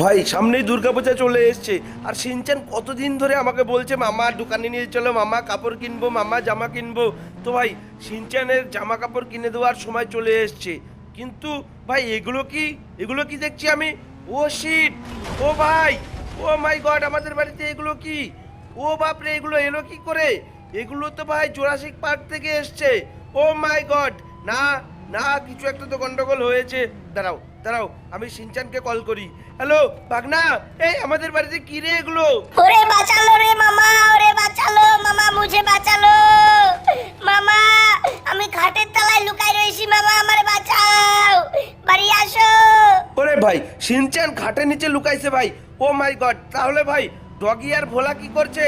ভাই, সামনেই দুর্গাপূজা চলে এসছে। আর সিনচান কতদিন ধরে আমাকে বলছে, মামা, দোকানে নিয়ে চলো, মামা, কাপড় কিনবো, মামা, জামা কিনবো। তো ভাই, সিনচানের জামা কাপড় কিনে দেওয়ার সময় চলে এসছে। কিন্তু ভাই, এগুলো কি? এগুলো কি দেখছি আমি? ও শিট ও ভাই! ও মাই গড আমাদের বাড়িতে এগুলো কি? ও বাপরে, এগুলো এলো কি করে? এগুলো তো ভাই জোরাসিক পার্ক থেকে এসছে। ও মাই গড না না, কিছু একটা তো গন্ডগোল হয়েছে। দাঁড়াও। দাঁড়াও আমি সিনচানকে কল করি। হ্যালো বাগনা এই আমাদের বাড়িতে কি রে এগুলো? ওরে বাঁচালো রে মামা ওরে বাঁচালো মামা মুঝে বাঁচালো। মামা আমি খাটের তলায় লুকাই রয়েছি মামা আমার বাঁচাও। বাড়ি আসো। ওরে ভাই সিনচান খাটের নিচে লুকাইছে ভাই। ও মাই গড তাহলে ভাই ডগি আর ভোলা কি করছে?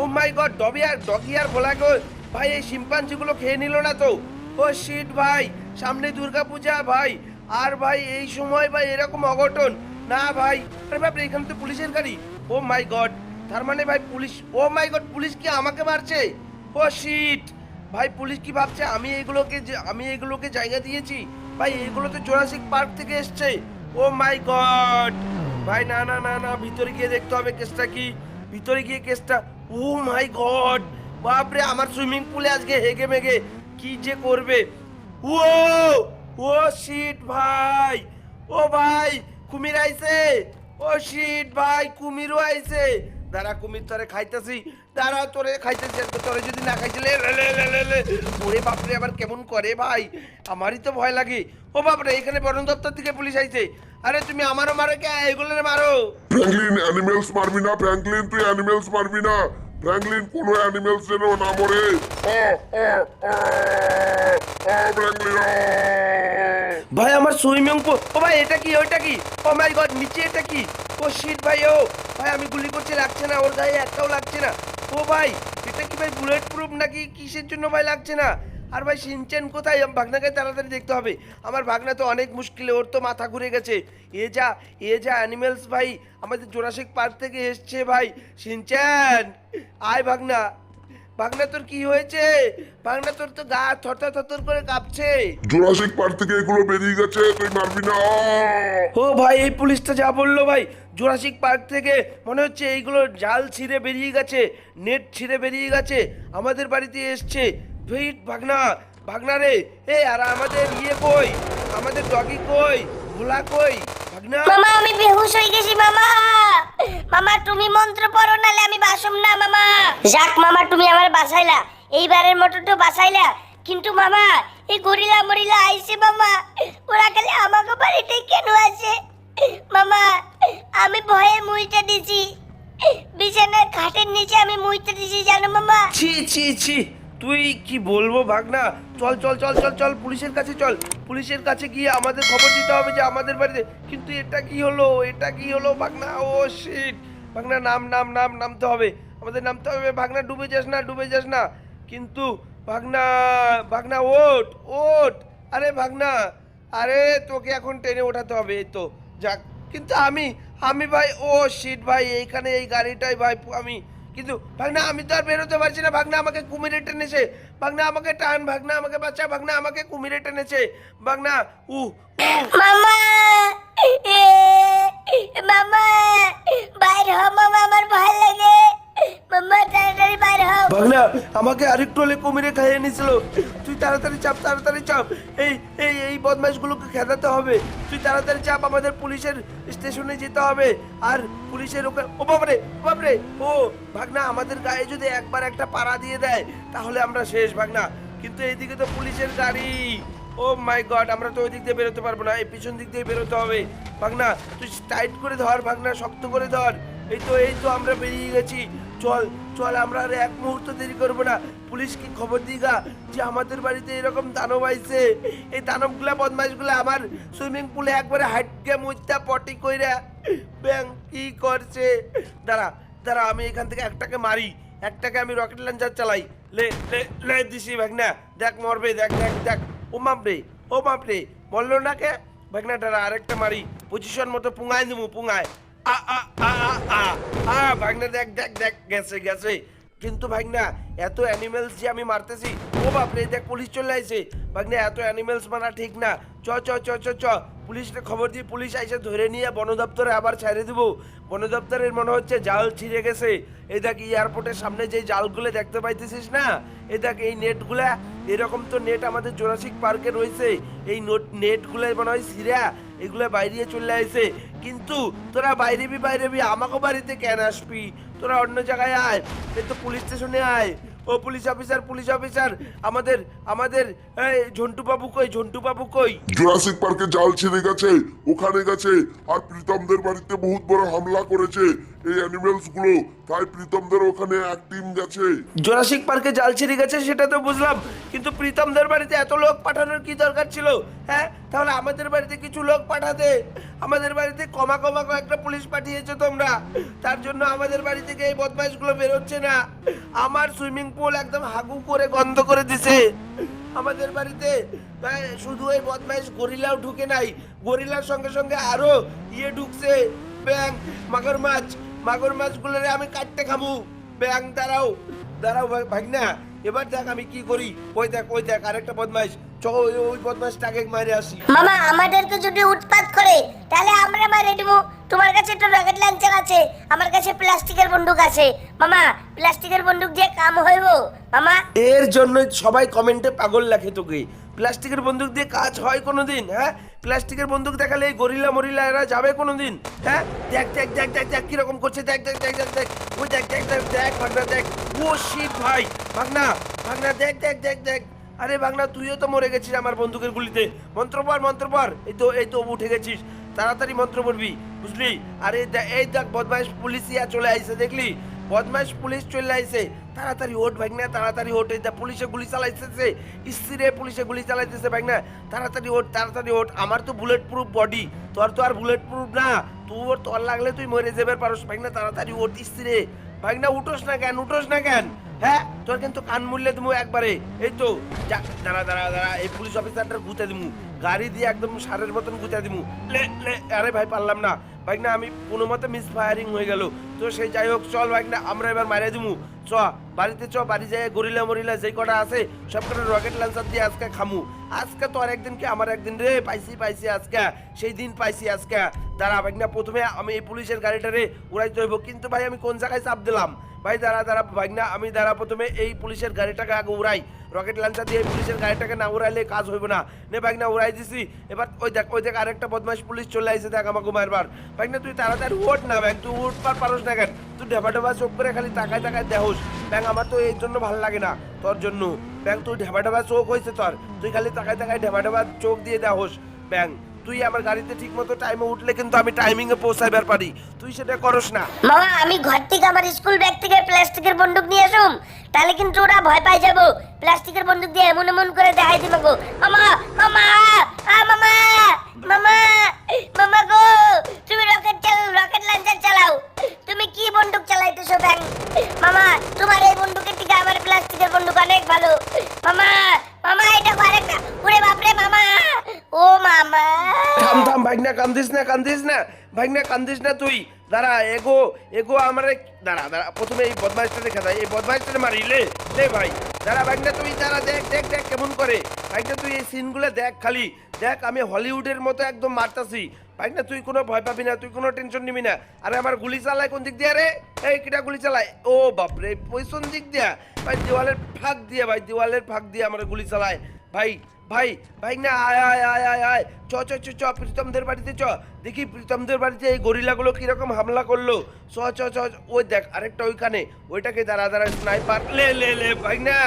ও মাই গড ডবি আর ডগি আর ভোলা গো ভাই এই শিম্পাঞ্জিগুলো খেয়ে নিল না তো? ও শিট ভাই সামনে দুর্গাপূজা ভাই আর ভাই, এই সময় ভাই এরকম অঘটন। না ভাই বাপরে এখানে তো পুলিশের গাড়ি। ও মাই গড, তার মানে ভাই police, O my god, police কি আমাকে মারছে? ও শিট। ভাই, পুলিশ কি ভাবছে আমি এগুলোকে আমি এগুলোকে জায়গা দিয়েছি? ভাই, এগুলো তো জোরাসিক পার্ক থেকে এসছে। Oh my god. ভাই, না না না না, ভিতরে গিয়ে দেখতে হবে কেসটা কি? ভিতরে গিয়ে কেসটা, ও মাই গড। বাপরে, আমার সুইমিং পুলে আজকে হেগে মেগে। কি যে করবে? ও! ও শিট ভাই। ও ভাই, কুমির আইছে। ও শিট ভাই, কুমিরও আইছে। দাঁড়া, কুমির তোরে খাইতেছি। দাঁড়া, তোরে খাইতেছি। তোরে যদি না খাইছিলে। ওরে বাপরে, আবার কেমন করে ভাই? আমারই তো ভয় লাগে। ও বাপরে, এখানে বন দপ্তর থেকে পুলিশ আইছে। আরে, তুমি আমারও মারো কে? এগুলোরে মারো। ফ্র্যাঙ্কলিন অ্যানিমেলস মারবি না ফ্র্যাঙ্কলিন তুই অ্যানিমেলস মারবি না। ফ্র্যাঙ্কলিন কোনো অ্যানিমেলস যেন না মরে। ভাই, আমার সুইমিং পুল। ও ভাই, এটা কি, ওইটা কি? ও মাই গড নিচে এটা কি? ও শিট ভাই, ও। ভাই, আমি গুলি করছি, লাগছে না, ওর গায়ে একটাও লাগছে না। ও ভাই, এটা কি ভাই বুলেট প্রুফ নাকি কিসের জন্য ভাই লাগছে না? আর ভাই, সিনচেন কোথায়? ভাগনাকে তাড়াতাড়ি দেখতে হবে। আমার ভাগনা তো অনেক মুশকিলে, ওর তো মাথা ঘুরে গেছে। এ যা এ যা অ্যানিমেলস ভাই। আমাদের জোরাসিক পার্ক থেকে এসছে, ভাই। সিনচেন, আয় ভাগনা। ভাগনা তোর কি হয়েছে? ভাগনা তোর তো গা থরথর থরথর করে কাঁপছে। জুরাসিক পার্ক থেকে এগুলো বেরিয়ে গেছে তুই মারবি না। ও ভাই এই পুলিশটা যা বলল ভাই জোরাসিক পার্ক থেকে মনে হচ্ছে এইগুলো জাল ছিঁড়ে বেরিয়ে গেছে নেট ছিঁড়ে বেরিয়ে গেছে আমাদের বাড়িতে এসছে। ভেইট ভাগনা ভাগনা রে। এ আর আমাদের ইয়ে কই? আমাদের ডগি কই? ভোলা কই? মামা আমি বেহুশ হয়ে গেছি মামা। মামা তুমি মন্ত্র পড়ো নালে আমি বাসুম না মামা। যাক মামা তুমি আমার বাসাইলা। এইবারের মতো তো বাসাইলা। কিন্তু মামা এই গরিলা মরিলা আইছে মামা। ওরা খালি আমাকে বাড়িতে কেন আছে মামা আমি ভয়ে মুইটা দিছি। বিছানার খাটের নিচে আমি মুইটা দিছি জানো মামা? ছি ছি ছি। তুই কি বলব, ভাগনা? চল চল চল চল চল, পুলিশের কাছে চল। পুলিশের কাছে গিয়ে আমাদের খবর দিতে হবে যে আমাদের বাড়িতে কিন্তু এটা কি হলো? এটা কি হলো, ভাগনা? ও শিট ভাগনা, নাম নাম নাম, নামতে হবে। আমাদের নামতে হবে, ভাগনা, ডুবে যাস না, ডুবে যাস না। কিন্তু, ভাগনা ভাগনা ওট ওট আরে, ভাগনা! আরে, তোকে এখন টেনে ওঠাতে হবে, এই তো। যাক, কিন্তু আমি আমি ভাই, ও শিট ভাই, এইখানে এই গাড়িটাই ভাই, আমি কিন্তু ভাগনা আমি তো আর বেরোতে পারছি না। ভাগনা আমাকে কুমিরে টেনেছে ভাগনা আমাকে টান ভাগনা আমাকে বাচ্চা ভাগনা আমাকে কুমিরে টেনেছে ভাগনা উ মামা এ, মামা বাইর হ মামা আমার ভয় লাগে। মামা তাড়াতাড়ি বাইর হ। ভাগনা আমাকে আরেকটু হলে কুমিরে খাইয়ে নিছিল তাড়াতাড়ি চাপ তাড়াতাড়ি চাপ। এই এই এই বদমাশগুলোকে খেদাতে হবে। তুই তাড়াতাড়ি চাপ, আমাদের পুলিশের স্টেশনে যেতে হবে। আর পুলিশের ওকে, ও বাপরে ও বাপরে। ও, ভাগনা, আমাদের গায়ে যদি একবার একটা পাড়া দিয়ে দেয়, তাহলে আমরা শেষ, ভাগনা। কিন্তু এইদিকে তো পুলিশের গাড়ি। ও মাই গড, আমরা তো ওই দিক দিয়ে বেরোতে পারব না, এই পিছন দিক দিয়ে বেরোতে হবে। ভাগনা, তুই টাইট করে ধর, ভাগনা, শক্ত করে ধর। এই তো এই তো আমরা বেরিয়ে গেছি। চল চল, আমরা আর এক মুহূর্ত দেরি করব না। পুলিশকে খবর দিগা? যে আমাদের বাড়িতে এরকম দানব আইছে। এই দানবগুলা, বদমাইশগুলা আমার সুইমিং পুলে একবারে হাইটকে মুচটা পটি কইরা ব্যাং কি করছে? দাঁড়া দাঁড়া, আমি এখান থেকে একটাকে মারি। একটাকে আমি রকেট লঞ্চার চালাই। লে লে লে দিছি ভাগনা। দেখ মরবে, দেখ দেখ দেখ। ও মাপরে ও মাপরে বলল না কে? ভাগনা, দাঁড়া, আরেকটা মারি। পজিশন মতো পুঙায় দেবো পুঙায়। আ আ আ আ ভাগনা, দেখ দেখ দেখ, গেছে গেছে। কিন্তু ভাগনা, এত অ্যানিমেলস যে আমি মারতেছি, ও বাপরে, দেখ পুলিশ চলে আসছে ভাগনা, এত অ্যানিমেলস মারা ঠিক না। চ চ চ চ চ, পুলিশকে খবর দিয়ে পুলিশ এসে ধরে নিয়ে বন দপ্তরে আবার ছেড়ে দিব। বন দপ্তরের মনে হচ্ছে জাল ছিঁড়ে গেছে। এই দেখ এয়ারপোর্টের সামনে যে জালগুলো দেখতে পাইতেছিস না? এই দেখ, এই নেটগুলা, এরকম তো নেট আমাদের জোরাসিক পার্কে রয়েছে। এই নেটগুলো মনে হয় ছিঁড়া। এগুলো বাইরে চলে আসে কিন্তু তোরা বাইরেবি বাইরেবি আমাকে বাড়িতে কেন আসবি? তোরা অন্য জায়গায় আয় এই তো পুলিশ স্টেশনে আয়। ও পুলিশ অফিসার পুলিশ অফিসার, আমাদের আমাদের, এই ঝন্টু বাবু কই ঝন্টু বাবু কই? জুরাসিক পার্কে জাল ছিঁড়ে গেছে, ওখানে গেছে, আর প্রীতমদের বাড়িতে বহুত বড় হামলা করেছে। এই অ্যানিমেলসগুলো, তাই প্রীতমদের ওখানে এক টিম গেছে। জোরাসিক পার্কে জাল ছিঁড়ে গেছে, সেটা তো বুঝলাম। কিন্তু প্রীতমদের বাড়িতে এত লোক পাঠানোর কি দরকার ছিল? হ্যাঁ? তাহলে আমাদের বাড়িতে কিছু লোক পাঠাতে। আমাদের বাড়িতে কমা কমা কয়েকটা পুলিশ পাঠিয়েছো তোমরা। তার জন্য আমাদের বাড়ি থেকে এই বদমাইশগুলো বেরোচ্ছে না। আমার সুইমিং পুল একদম হাগু করে গন্ধ করে দিছে। আমাদের বাড়িতে শুধু এই বদমাইশ গরিলাও ঢুকে নাই। গরিলার সঙ্গে সঙ্গে আরও ইয়ে ঢুকছে। ব্যাং মাগর মাছ মাগর মাছগুলোরে আমি কাটতে খাব ব্যাং দাঁড়াও দাঁড়াও ভাই- ভাগনা এবার দেখ আমি কি করি। ওই দেখ ওই দেখ আরেকটা বদমাইশ। চ ওই ওই বদমাইশটাকে মারে আসি। মামা আমাদেরকে যদি উৎপাত করে তাহলে আমরা মারে দিব। তোমার কাছে তো রকেট লঞ্চার আছে আমার কাছে প্লাস্টিকের বন্দুক আছে। মামা প্লাস্টিকের বন্দুক দিয়ে কাম হইব। মামা। এর জন্য সবাই কমেন্টে পাগল লেখে তোকে। প্লাস্টিকের বন্দুক দিয়ে কাজ হয় কোনোদিন হ্যাঁ প্লাস্টিকের বন্দুক দেখালে এই গরিলা মরিলা এরা যাবে কোনোদিন হ্যাঁ দেখ দেখ দেখ দেখ দেখ কীরকম করছে দেখ দেখ দেখ দেখ দেখ ওই দেখ দেখ দেখ দেখ ভাগনা দেখ ও শিট ভাই ভাগনা ভাগনা দেখ দেখ দেখ দেখ আরে ভাগনা তুইও তো মরে গেছিস আমার বন্দুকের গুলিতে মন্ত্র পর মন্ত্র পর এই তো এই তো উঠে গেছিস তাড়াতাড়ি মন্ত্র পড়বি বুঝলি আরে এই দেখ বদমাইশ পুলিশিয়া চলে আইসে দেখলি বদমাইশ পুলিশ চলে আইছে। তাড়াতাড়ি ওঠ ভাগনা, তাড়াতাড়ি ওঠ। এই পুলিশে গুলি চালাইতেছে ইস্তিরে পুলিশে গুলি চালাইতেছে ভাগনা। তাড়াতাড়ি ওঠ তাড়াতাড়ি ওঠ। আমার তো বুলেট প্রুফ বডি তোর তো আর বুলেট প্রুফ না। তোর তোর লাগলে তুই মরে যাবে পারস ভাগনা, তাড়াতাড়ি ওঠ ইস্তিরে ভাগনা, উঠোস না কেন, উঠোস না কেন? হ্যাঁ? তোর কিন্তু কান মূল্যে দিমু একবারে। এই তো, যা, দাঁড়া দাঁড়া দাঁড়া, এই পুলিশ অফিসারটা গুতে দিমু। গাড়ি দিয়ে একদম সারের মতন গুতে দিমু। লে লে, আরে ভাই পারলাম না। ভাই না আমি কোনো মতে মিস ফায়ারিং হয়ে গেল। তো সেই যাই হোক, চল ভাই না আমরা এবার মারিয়ে দিমু। চ, বাড়িতে চ, বাড়ি যাই গরিলা মরিলা যে কটা আছে সব কটা রকেট লঞ্চার দিয়ে আজকে খামু। আজকে তো আর একদিন কি আমার একদিন রে? পাইছি পাইছি আজকে। সেই দিন পাইছি আজকে। দাঁড়া ভাই, না, প্রথমে আমি এই পুলিশের গাড়িটারে উড়াইতে হইব। কিন্তু ভাই, আমি কোন জায়গায় চাপ দিলাম? ভাই, দাঁড়া দাঁড়া, ভাই, না, আমি দাঁড়া প্রথমে এই পুলিশের গাড়িটাকে আগে উড়াই। রকেট লঞ্চার দিয়ে পুলিশের গাড়িটাকে না উড়াইলে কাজ হইব না। নে ভাই, না, উড়াই দিছি। এবার ওই দেখ ওই দেখ, আরেকটা বদমাশ পুলিশ চলে আইছে, দেখ আমাকে মারবার। ভাই, না, তুই তাড়াতাড়ি উঠ না, ভাই, তুই উঠ, পার, পারস না কেন? তুই ঢেবা ঢেবা চোখ করে খালি তাকায় তাকায় দেহস ব্যাং, আমার তো এই জন্য ভালো লাগে না। তোর জন্য। ব্যাং, তুই ঢেবা ঢেবা চোখ হয়েছে তোর। তুই খালি তাকায় তাকায় ঢেবা ঢেবা চোখ দিয়ে দেহস ব্যাং, তুই আমার গাড়িতে ঠিক মতো টাইমে উঠলে কিন্তু আমি টাইমিং এ পৌঁছাইবার পারি। তুই সেটা করস না। মামা, আমি ঘর থেকে আমার স্কুল ব্যাগ থেকে প্লাস্টিকের বন্দুক নিয়ে আসুম। তাহলে কিন্তু ওরা ভয় পাই যাব। প্লাস্টিকের বন্দুক দিয়ে এমন এমন করে দেখাই দিব গো। মামা মামা, আ, মামা মামা মামা গো, তুমি রকেট চাল রকেট লঞ্চার চালাও। তুমি কি বন্দুক ব্যাং মামা, তোমার এই বন্দুকের থেকে আমার প্লাস্টিকের বন্দুক অনেক ভালো। মামা মামা, এটা আরেকটা ওরে বাপরে, মামা! ও মামা! থাম থাম, ভাগনা, কান্দিস না কান্দিস না। ভাগনা, কান্দিস না তুই। দাঁড়া, এগো এগো আমার দাঁড়া দাঁড়া, প্রথমে এই বদমাইশটা দেখা যায় এই বদমাইশটা মারিলে। লে ভাই। দাঁড়া ভাগনা তুই দাঁড়া, দেখ দেখ দেখ কেমন করে। ভাইটা তুই এই সিনগুলো দেখ খালি। দেখ, আমি হলিউডের মতো একদম মারতাছি। ভাগনা তুই কোনো ভয় পাবি না, তুই কোনো টেনশন নিবি না। আরে, আমার গুলি চালায় কোন দিক দিয়ে রে? এই, কিটা গুলি চালায়? ও বাপরে পয়সন দিক দিয়া? ভাই, দেওয়ালের ফাঁক দিয়ে, ভাই, দেওয়ালের ফাঁক দিয়ে আমার গুলি চালায়। ভাই ভাই ভাই না, আয় আয় আয় আয় আয়। চ চ চ চ, প্রীতমদের বাড়িতে চ। দেখি প্রীতমদের বাড়িতে এই গরিলাগুলো কীরকম হামলা করল। চ চ চ ওই দেখ, আরেকটা ওইখানে। ওইটাকে দাঁড়া দাঁড়া, স্নাইপার। লে লে লে, ভাই না।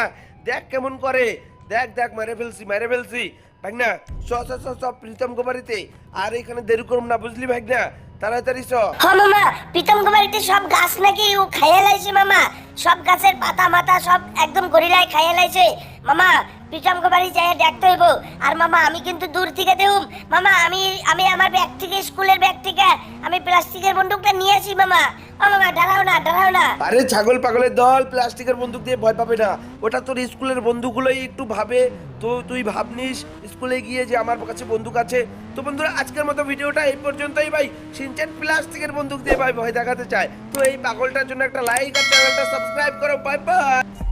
দেখ কেমন করে। দেখ দেখ, মেরে ফেলছি মেরে ফেলছি। ভাই না, চ চ চ চ, প্রীতম বাড়িতে। আর এখানে দেরি করুম না, বুঝলি ভাই না? তাড়াতাড়ি চ। মামা প্রীতম কুমারীতে সব গাছ নাকি ও খাইয়ে লাইছে মামা। সব গাছের পাতা, মাথা সব একদম গরিলায় খাইয়ে লাইছে। মামা প্রীতম কুমারী যাই দেখতে হইব। আর মামা, আমি কিন্তু দূর থেকে দেউম মামা, আমি আমি আমার ব্যাগ থেকে, স্কুলের ব্যাগ থেকে, আমি প্লাস্টিকের বন্দুকটা নিয়ে আসি, মামা। ও মামা, দাঁড়াও না দাঁড়াও না। আরে ছাগল পাগলের দল, প্লাস্টিকের বন্দুক দিয়ে ভয় পাবে না। ওটা তোর স্কুলের বন্ধুগুলোই একটু ভাবে। তো তুই ভাবনিস, স্কুলে গিয়ে যে আমার কাছে বন্দুক আছে। তো বন্ধুরা, আজকের মতো ভিডিওটা এই পর্যন্তই ভাই। সিনচেন প্লাস্টিকের বন্দুক দিয়ে ভাই ভয় দেখাতে চায়। তো এই পাগলটার জন্য একটা লাইক আর চ্যানেলটা সাবস্ক্রাইব করো। Bye bye